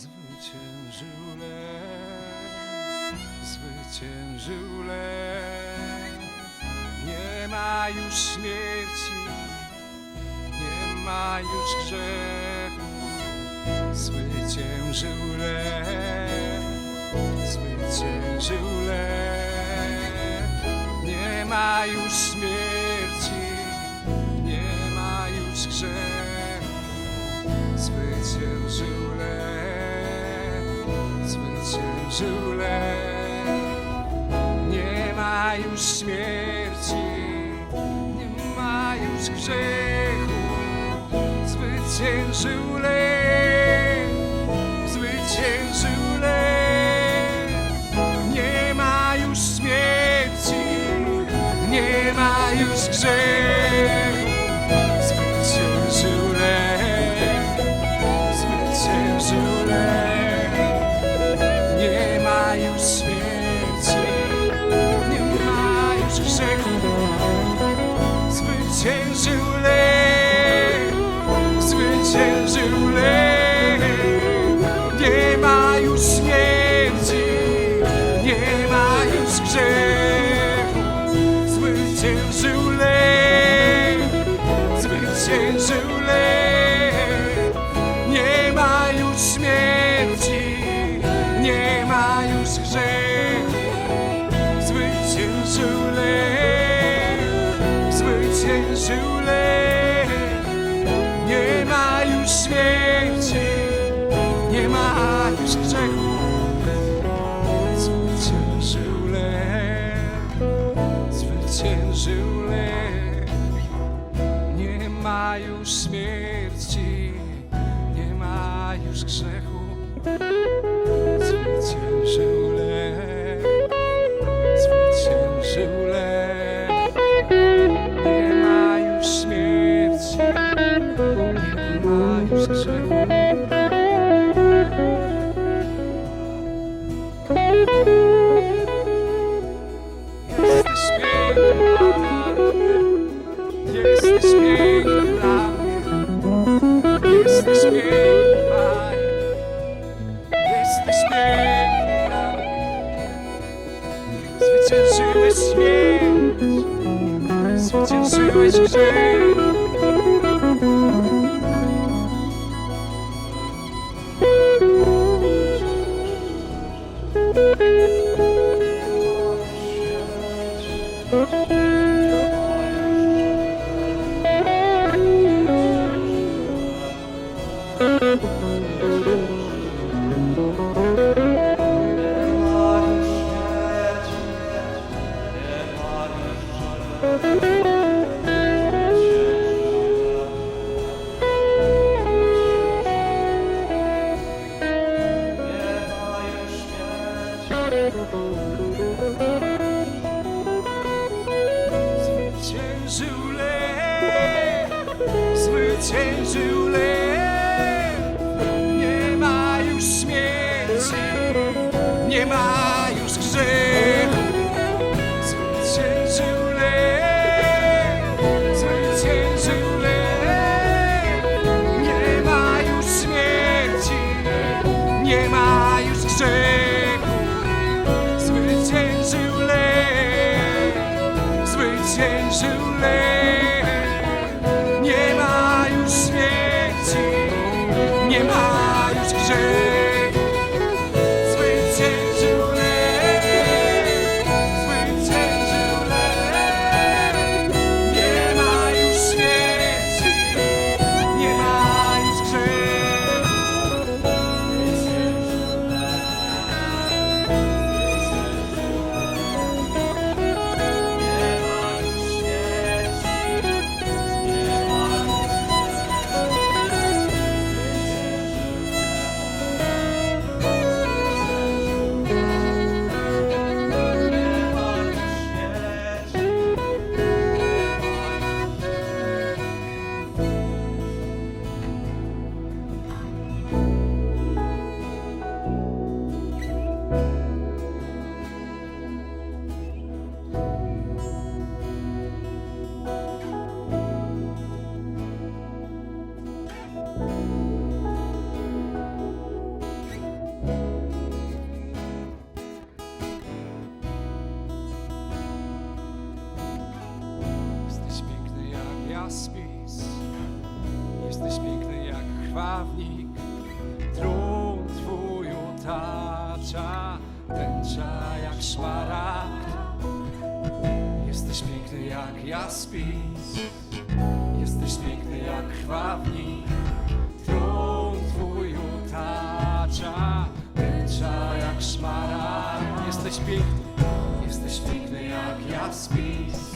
Zwyciężył lew, zwyciężył lew. Nie ma już śmierci, nie ma już grzechu. Zwyciężył lew, zwyciężył lew. Nie ma już śmierci, nie ma już grzechu. Zwyciężył zwyciężył źródle Nie ma już śmierci, nie ma już grzechu, zwyciężył lew. nie ma już grzechu Zwyciężył lek Zwyciężył lek. Nie ma już śmierci Nie ma już grzechu. Світінживий світ, світінживий світ. It's too late. spis. Jesteś piękny jak krwawnik, trun twój utacza, tęcza jak szmaragd. Jesteś piękny jak jaspis, jesteś piękny jak krwawnik, trun twój utacza, tęcza jak szmaragd. Jesteś piękny, jesteś piękny jak jaspis.